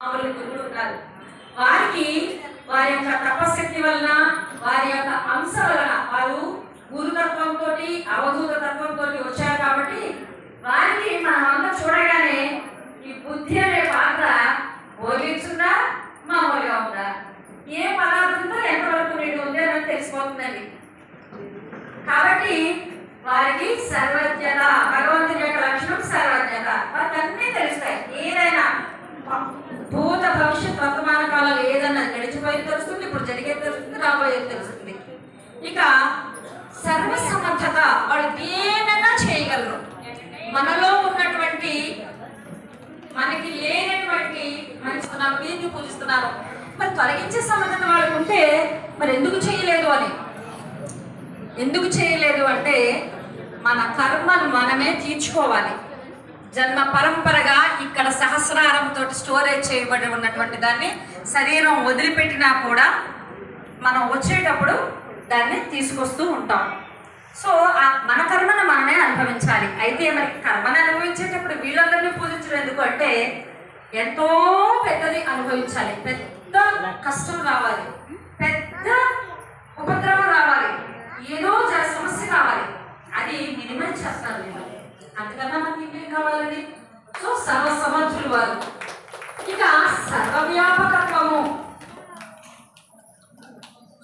మామూలు గురువులు ఉన్నారు వారికి వారి యొక్క తపశక్తి వలన వారి యొక్క అంశ వలన వారు గురుతత్వంతో అవధూత తత్వంతో వచ్చారు కాబట్టి వారికి మనం అంతా చూడగానే ఈ బుద్ధి అనే పాత్ర బోధించుందా మామూలుగా ఉందా? ఏ పదార్థంతో ఎంతవరకు నేను ఉంది అని తెలిసిపోతుందండి. కాబట్టి వారికి సర్వజ్ఞత భగవంతుని యొక్క లక్షణం సర్వజ్ఞత. వారికి అన్నీ తెలుస్తాయి. ఏదైనా భవిష్యత్ వర్తమాన కాలం ఏదన్నది గడిచిపోయేది తెలుస్తుంది ఇప్పుడు జరిగేది తెలుస్తుంది రాబోయేది తెలుస్తుంది. ఇక సర్వసమర్థత వాళ్ళు దేనైనా చేయగలరు మనలో ఉన్నటువంటి మనకి లేనటువంటి మనిస్తున్నాం వీరిని పూజిస్తున్నారు. మరి తొలగించే సమర్థత వాళ్ళకు ఉంటే మరి ఎందుకు చేయలేదు అని? ఎందుకు చేయలేదు అంటే మన కర్మను మనమే తీర్చుకోవాలి. జన్మ పరంపరగా ఇక్కడ సహస్రారంతో స్టోరేజ్ చేయబడి ఉన్నటువంటి దాన్ని శరీరం వదిలిపెట్టినా కూడా మనం వచ్చేటప్పుడు దాన్ని తీసుకొస్తూ ఉంటాం. సో ఆ మన కర్మను మనమే అనుభవించాలి. అయితే మరి కర్మను అనుభవించేటప్పుడు వీళ్ళందరినీ పూజించడం ఎందుకంటే ఎంతో పెద్దది అనుభవించాలి. పెద్ద కష్టం రావాలి. పెద్ద ఉపద్రవం రావాలి. ఏదో జర సమస్య రావాలి. అది మినిమం చేస్తాను నేను అంతకన్నా మనకి ఇంకేం కావాలండి? సో సర్వసమర్థులు వారు ఇక సర్వవ్యాపకత్వము.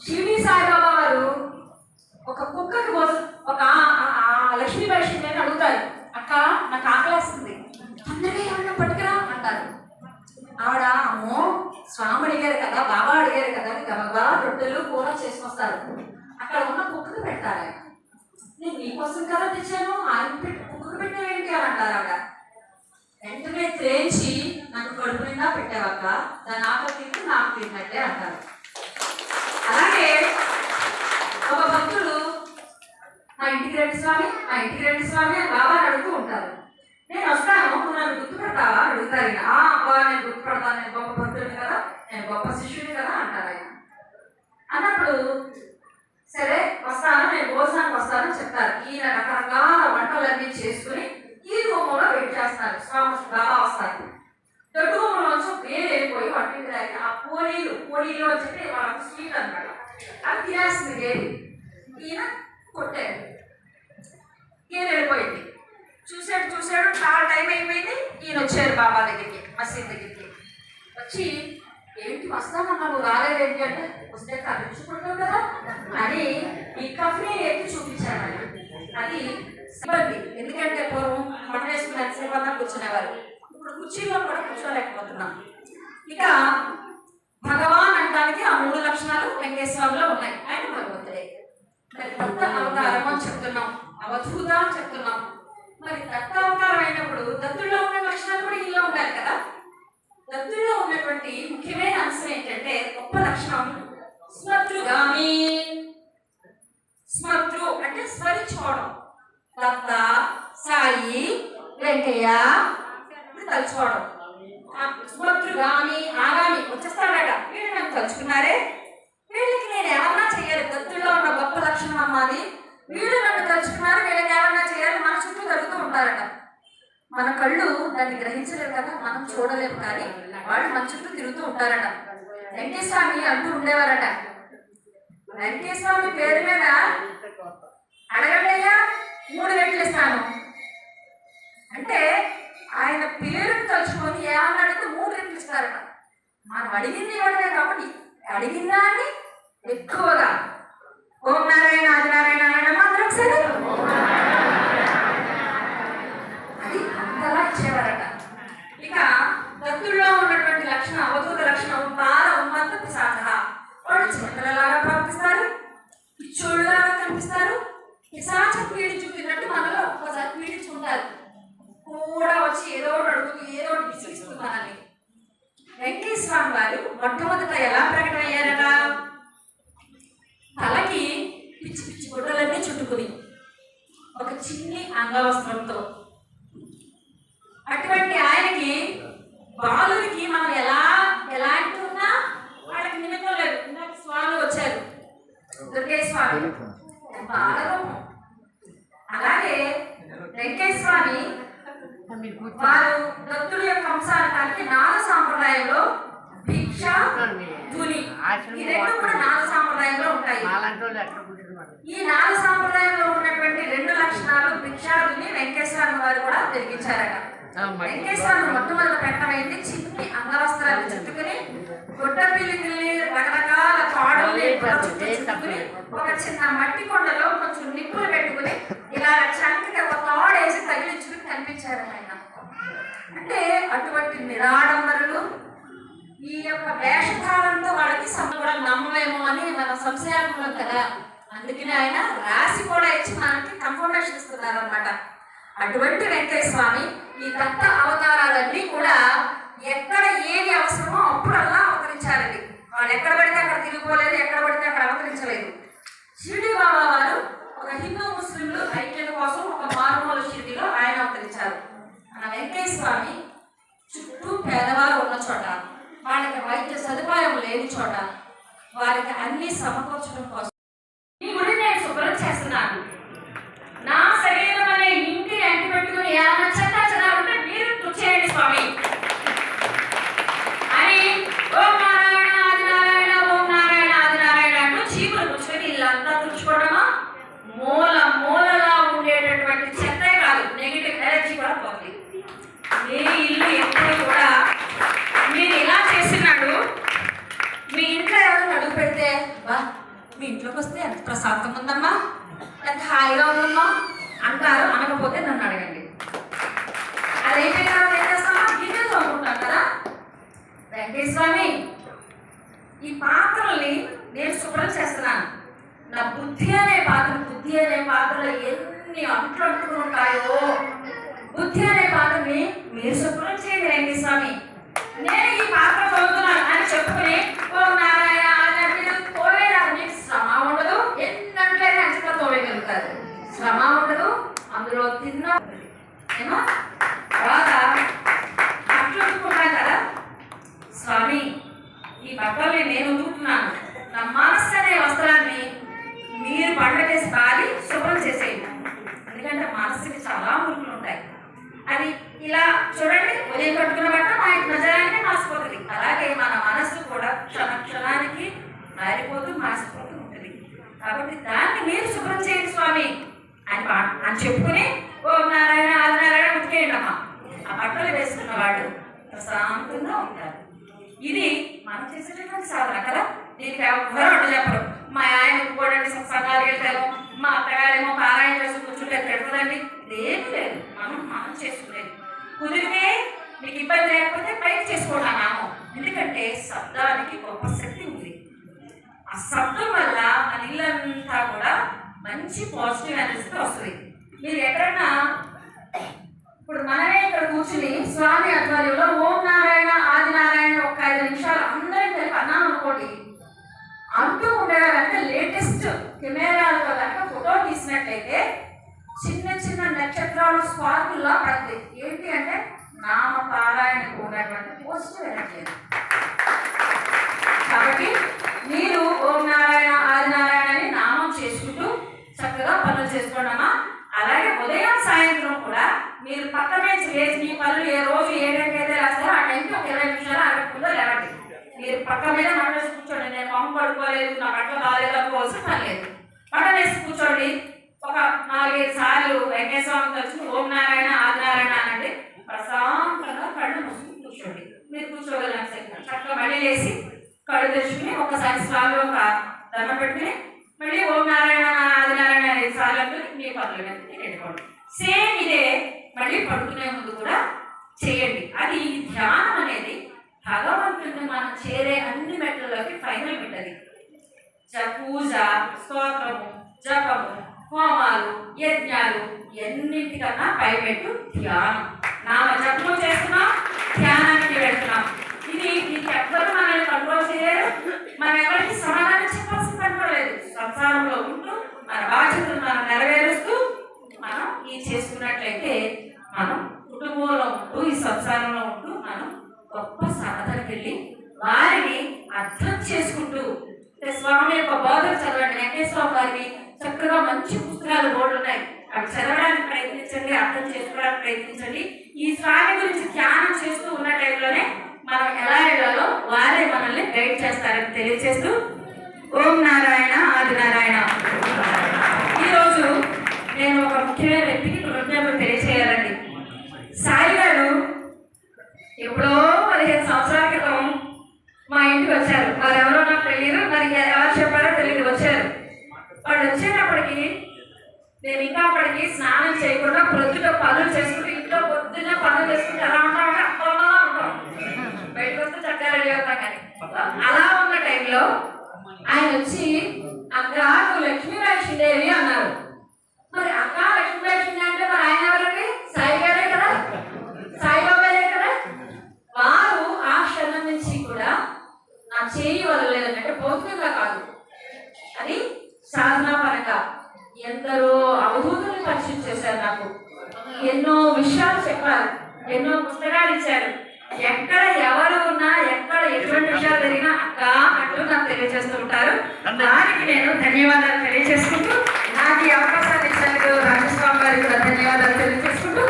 షిరిడి సాయిబాబా వారు ఒక కుక్కకి కోసం ఒక ఆ- ఆ- ఆ లక్ష్మీ వైష్ణవి అడుగుతారు. అక్క నాకు ఆకలేస్తుంది. అందరికీ ఏమన్నా పట్టుకురా అంటారు. ఆవిడ అమ్మో స్వామి అడిగారు కదా బాబా అడిగారు కదా అని గబగబా రొట్టెలు కూర చేసుకొస్తారు. అక్కడ ఉన్న కుక్కకు పెట్టాలి నేను నీకోసం కదా తెచ్చాను ఆయన పెట్టు కుక్కకు పెట్టావేంటి అని అంటారు ఆవిడ వెంటనే త్రేంచి నన్ను కడుపు నిండా పెట్టావక్క. దాని ఆకలి తింటే నాకు తిన్నట్టే అంటారు. అలాగే ఒక భక్తుడు నా ఇంటికి రండి స్వామి నా ఇంటికి రండి స్వామి అని బాబాని అడుగుతూ ఉంటారు నేను వస్తాను నువ్వు నన్ను గుర్తుపెడతావా అడుగుతారు ఈయన. ఆ అబ్బా నేను గుర్తుపడతాను నేను గొప్ప భక్తుడిని కదా నేను గొప్ప శిష్యుడిని కదా అంటారు ఆయన అన్నప్పుడు సరే వస్తాను నేను భోజనానికి వస్తాను చెప్తారు ఈయన రకరకాల వంటలన్నీ చేసుకుని ఈ రూమంలో వెయిట్ చేస్తారు స్వామి బాబా వస్తారు దొడ్డు రూమంలోంచి వేరు వెళ్ళిపోయి వంటింటి దగ్గర ఆ పోలీలు పోలీలు అని చెప్పి వాళ్ళకి స్వీట్ అనమాట అది తినేస్తుంది ఈయన కొట్టారు ఈయన వెళ్ళిపోయింది చూశాడు చూశాడు చాలా టైం అయిపోయింది ఈయన వచ్చారు బాబా దగ్గరికి మసీద్ దగ్గరికి వచ్చి ఏంటి వస్తానన్నావు రాలేదేంటి అంటే వస్తే కలుచుకుంటావు కదా అని ఈ కఫ్ని ఎత్తి చూపించాను అది సిబ్బంది ఎందుకంటే పూర్వం మటన్ వేసుకుని ఎంతసేపు కూర్చునేవారు ఇప్పుడు కుర్చీలో కూడా కూర్చోలేకపోతున్నాం ఇక భగవాన్ అనడానికి ఆ మూడు లక్షణాలు వెంకటేశ్వరంలో ఉన్నాయి. ఆయన భగవంతుడే మరి దత్త అవతారం అని చెప్తున్నాం. అవధూత అని చెప్తున్నాం. మరి దత్త అవతారం అయినప్పుడు దత్తుల్లో ఉన్న లక్షణాలు కూడా ఇలా ఉండాలి కదా? దత్తుల్లో ఉన్నటువంటి ముఖ్యమైన అంశం ఏంటంటే గొప్ప లక్షణం. స్మర్తృగామి. స్మర్తృ అంటే స్మరించుకోవడం. దత్త సాయి వెంకయ్య తలుచుకోవడం. స్మర్తృగామి ఆగామి వచ్చేస్తాడట వీళ్ళు నన్ను తలుచుకున్నారే? ఎవరన్నా చేయాలి? దత్తుల్లో ఉన్న గొప్ప లక్షణం అమ్మాది వీళ్ళు నన్ను తలుచుకున్నారు వీళ్ళకి ఎవరన్నా చేయాలి? మన చుట్టూ తడుతూ ఉంటారట. మన కళ్ళు దాన్ని గ్రహించలేవు కదా మనం చూడలేము కానీ వాళ్ళు మన చుట్టూ తిరుగుతూ ఉంటారట. వెంకటేశ్వమి అంటూ ఉండేవారట. వెంకటేశ్వమి పేరు మీద అడగండియ్యా మూడు రెట్లు ఇస్తాను. అంటే ఆయన పేరుని తలుచుకొని ఏమన్నా అడిగితే మూడు రెట్లు ఇస్తారట. మనం అడిగింది ఇవ్వడమే కాబట్టి అడిగిందా అని ఎక్కువగా. ఓం నారాయణ ఆది నారాయణ నారాయణ మాత్రం సరే. అది అంతలా ఇచ్చేవారట. ఇక దత్తుల్లో ఉన్నటువంటి లక్షణం అవధూత లక్షణం బాల ఉన్మత్త ప్రసాద వాళ్ళు చిన్నపిల్లలాగా ప్రవర్తిస్తారు పిచ్చోళ్ళలాగా కనిపిస్తారు. పిశాచ పీడి చూపినట్టు మనలో ఒక్కసారి పీడించుకుంటారు కూడా వచ్చి ఏదో ఒకటి అడుగుతూ ఏదో ఒకటి విసిగిస్తూ మనల్ని. వెంకటేశ్వర వారు మొట్టమొదట ఎలా ప్రకటన అయ్యారట తలకి పిచ్చి పిచ్చి గుడ్డలన్నీ చుట్టుకుని ఒక చిన్ని అంగవస్త్రంతో అటువంటి ఆయనకి బాలుడికి మనం ఎలా ఎలాంటి ఉన్నా వాళ్ళకి నిమిత్తం లేదు ఇందాక స్వామి వచ్చారు దుర్గేశ్వర స్వామి బాలరూపం అలాగే వెంకటేశ్వర స్వామి వారు దత్తుడి యొక్క వంశానికి నాగ సాంప్రదాయంలో భిక్ష ధుని ఈ రెండు కూడా నాలుగు సాంప్రదాయంలో ఉంటాయి మాలాంటి వాళ్ళు ఎక్కడ కూర్చున్నారు ఈ నాలుగు సాంప్రదాయంలో ఉన్నటువంటి రెండు లక్షణాలు భిక్షాదుని వెంకటేశ్వర వారు కూడా వెలిగించారట. వెంకటేశ్వర మొట్టమొదటి పెట్టమైంది చిన్ని అంగవస్త్రాలు చుట్టుకుని గుడ్డ పిల్లిని రకరకాల పాడల్ని చుట్టుకుని ఒక చిన్న మట్టి కొండలో కొంచెం నిప్పులు పెట్టుకుని ఇలా చంకకి ఒక తాడేసి తగిలించుకుని కనిపించారు ఆయన. అంటే అటువంటి నిరాడంబరులు ఈ యొక్క వేషధారంతో వాళ్ళకి సమ కూడా నమ్మలేమో అని మన సంశయాలు కదా. అందుకనే ఆయన రాసి కూడా ఇచ్చి మనకి కన్ఫర్మేషన్ ఇస్తున్నారు అనమాట అటువంటి వెంకటేశ్వర స్వామి ఈ దత్త అవతారాలన్నీ కూడా ఎక్కడ ఏది అవసరమో అప్పుడల్లా అవతరించారండి. వాళ్ళు ఎక్కడ పడితే అక్కడ తిరిగిపోలేదు ఎక్కడ పడితే అక్కడ అవతరించలేదు. షిరిడి బాబా వారు ఒక హిందూ ముస్లింలు ఐక్యత కోసం ఒక మారుమూల షిరిడిలో ఆయన అవతరించారు. మన వెంకటేశ్వర స్వామి చుట్టూ పేదవారు ఉన్న చోట వాళ్ళకి వైద్య సదుపాయం లేని చోట వారికి అన్ని సమకూర్చడం కోసం స్వామి. అని ఓం నారాయణ ఆది నారాయణ ఓం నారాయణ ఆది నారాయణ అంటూ చీపులు కూర్చొని ఇల్లంతా తుడుచుకోవడమా? మూల మూలలా ఉండేటటువంటి చెత్తే కాదు. నెగిటివ్ ఎనర్జీ కూడా పోతుంది. మీ ఇల్లు ఎప్పుడు కూడా మీరు ఇలా చేసినాడు మీ ఇంట్లో ఎవరు అడుగు పెడితే బా మీ ఇంట్లోకి వస్తే ఎంత ప్రశాంతంగా ఉందమ్మా? ఎంత హాయిగా ఉందమ్మా? అంటారు. అనకపోతే నన్ను అడగండి అది అయిపోయిన తర్వాత ఏం చేస్తామా గిన్నెలు తోముకుంటాం కదా వెంకటేశ్వర స్వామి ఈ పాత్రల్ని నేను శుభ్రం చేస్తున్నాను. నా బుద్ధి అనే పాత్ర బుద్ధి అనే పాత్రలో ఎన్ని అంట్లు అంటుకుని ఉంటాయో బుద్ధి అనే పాత్రని మీరు శుభ్రం చేయండి రండి స్వామి. నేను ఈ పాత్ర చదువుతున్నాను అని చెప్పుకుని ఈ నేను ఉతుకుతున్నాను నా మనస్సు అనే వస్త్రాన్ని మీరు పండగేసి పాలి శుభ్రం చేసేయండి. ఎందుకంటే మనస్సుకి చాలా మురుకులు ఉంటాయి. అది ఇలా చూడండి ఉదయం కట్టుకున్న బట్ట మా నిజానికి మాసిపోతుంది. అలాగే మన మనస్సు కూడా క్షణ క్షణానికి మారిపోతూ మాసిపోతూ ఉంటుంది. కాబట్టి దాన్ని మీరు శుభ్రం చేయండి స్వామి అని అని చెప్పుకుని ఓ నారాయణ ఆది నారాయణ ఉతికేయండి అమ్మ ఆ బట్టలు వేసుకున్నవాడు ప్రశాంతంగా ఉంటారు. ఇది మనం చేసేటటువంటి సాధన కదా? దీనికి ఎవరు అడ్డు చెప్పరు. మా ఆయన కూడా సంఘాలు వెళ్తాము మా అత్తగారేమో పారాయణ చేసి కూర్చుంటే పెడతారండి ఇదేమీ లేదు మనం మనం చేసుకునేది. కుదిరితే మీకు ఇబ్బంది లేకపోతే పైకి చేసుకోండి నామం ఎందుకంటే శబ్దానికి గొప్ప శక్తి ఉంది. ఆ శబ్దం వల్ల మన ఇల్లంతా కూడా మంచి పాజిటివ్ ఎనర్జీతో వస్తుంది. మీరు ఎక్కడన్నా ఇప్పుడు మనమే ఇక్కడ కూర్చుని స్వామి ఆధ్వర్యంలో ఓం నారాయణ ఆది నారాయణ ఒక్క ఐదు నిమిషాలు అందరం కలిపి అన్నాం అనుకోండి. అంటూ ఉండేవారంటే లేటెస్ట్ కెమెరాలతో కనుక ఫోటో తీసినట్లయితే చిన్న చిన్న నక్షత్రాలు స్పార్కుల్లా పడతాయి ఏంటి అంటే నామ పారాయణకు ఉన్నటువంటి పాజిటివ్ ఎనర్జీ అది. కాబట్టి మీరు ఓం నారాయణ ఆది నారాయణ అని నామం చేసుకుంటూ చక్కగా పనులు చేసుకోండమ్మా అలాగే ఉదయం సాయంత్రం కూడా మీరు పక్క నుంచి లేచి మీ పనులు ఏ రోజు ఏ టైంకి అయితే రాస్తారో ఆ టైంకి ఒక ఇరవై నిమిషాలు అరగకుండా లేవండి మీరు పక్క మీద మంట వేసి కూర్చోండి. నేను మొహం పడుకోలేదు నా బట్టలు బాగాలేదు అనుకోవాల్సిన పని లేదు. మంట వేసి కూర్చోండి. ఒక నాలుగైదు సార్లు వెంకటేశ్వరం వచ్చి ఓం నారాయణ ఆదినారాయణ అనండి. ప్రశాంతంగా కళ్ళు మూసుకుని కూర్చోండి. మీరు కూర్చోగలిగిన చక్కగా మళ్ళీ లేచి కళ్ళు తెచ్చుకుని ఒకసారి స్వామి ఒక దండం పెట్టుకుని మళ్ళీ ఓం నారాయణ ఆదినారాయణ అనే సార్లు అనుకుని మీ పనుల మీద పెట్టుకోండి. సేమ్ ఇదే మళ్ళీ పడుకునే ముందు కూడా చేయండి. అది ధ్యానం అనేది భగవంతు చేరే అన్ని మెట్లలోకి ఫైనల్ మెట్టది జ- పూజ స్తోత్రము జపము హోమాలు యజ్ఞాలు ఎన్నింటికన్నా పైపెట్టు ధ్యానం. నామ జపము చేస్తున్నాం ధ్యానానికి వెళ్తున్నాం ఇది ఇది ఎవ్వరు మనల్ని కంట్రోల్ చేయలేరు మనం ఎవరికి సమాధానం చెప్పాల్సిన పని కూడా లేదు సంసారంలో ఉంటూ మన బాధ్యతలు మనం నెరవేరుస్తూ మనం ఈ చేసుకున్నట్లయితే మనం కుటుంబంలో ఉంటూ ఈ సంసారంలో ఉంటూ మనం గొప్ప సాధనకి వెళ్ళి వారిని అర్థం చేసుకుంటూ అంటే స్వామి యొక్క బోధన చదవండి గారిని చక్కగా మంచి పుస్తకాలు బోర్డు ఉన్నాయి అవి చదవడానికి ప్రయత్నించండి అర్థం చేసుకోవడానికి ప్రయత్నించండి. ఈ స్వామి గురించి ధ్యానం చేస్తూ ఉన్న టైంలోనే మనం ఎలా వెళ్ళాలో వారే మనల్ని గైడ్ చేస్తారని తెలియజేస్తూ ఓం నారాయణ ఆది నారాయణ. ఈరోజు నేను ఒక ముఖ్యమైన వ్యక్తికి కృతజ్ఞతలు తెలియజేయాలండి సాయి గారు ఎప్పుడో పదిహేను సంవత్సరాల క్రితం మా ఇంటికి వచ్చారు. వారు ఎవరో నాకు తెలియదు. మరి ఎవరు వాడు వచ్చేటప్పటికి నేను ఇంకా అప్పటికి స్నానం చేయకుండా ప్రొద్దుట పనులు చేసుకుంటూ ఇంట్లో పొద్దున్న పనులు చేసుకుంటూ ఎలా ఉంటామంటే అప్పలా ఉంటాం. బయటకు వస్తే చక్కగా రెడీ అవుతాం కానీ. అలా ఉన్న టైంలో ఆయన వచ్చి అక్క నువ్వు లక్ష్మీబాయి శ్రీదేవి అన్నారు. మరి అక్క లక్ష్మీబాయి శ్రీదేవి అంటే మరి ఆయన ఎవరండి? సాయి గారే కదా? సాయిబాబాయే కదా? వారు ఆ క్షణం నుంచి కూడా నా చేయి వదలలేదండి అంటే భౌతికంగా కాదు. అది సాధనా పరంగా ఎందరో అవధూతులను పరిచయం చేశారు నాకు. ఎన్నో విషయాలు చెప్పారు ఎన్నో పుస్తకాలు ఇచ్చారు. ఎక్కడ ఎవరు ఉన్నా ఎక్కడ ఎటువంటి విషయాలు జరిగినా అక్క అంటూ నాకు తెలియజేస్తూ ఉంటారు. దానికి నేను ధన్యవాదాలు తెలియజేసుకుంటూ నాకు ఈ అవకాశాన్ని ఇచ్చినందుకు రాజస్వామి గారికి కూడా ధన్యవాదాలు తెలియజేసుకుంటూ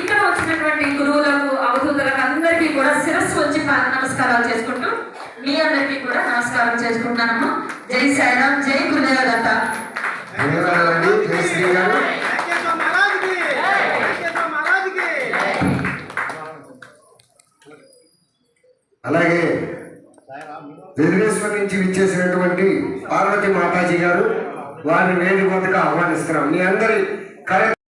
ఇక్కడ వచ్చినటువంటి గురువులకు అవధూతులకు అందరికీ కూడా శిరస్సు వచ్చి నమస్కారాలు చేసుకుంటూ మీ అందరికీ కూడా నమస్కారం చేసుకుంటున్నాము జై సాయిరామ్ జై గురుదేవ అలాగే వెంకటేశ్వర నుంచి విచ్చేసినటువంటి పార్వతి మాతాజీ గారు వారిని వేదిక వద్దకు ఆహ్వానిస్తున్నాం. మీ అందరి కరెక్ట్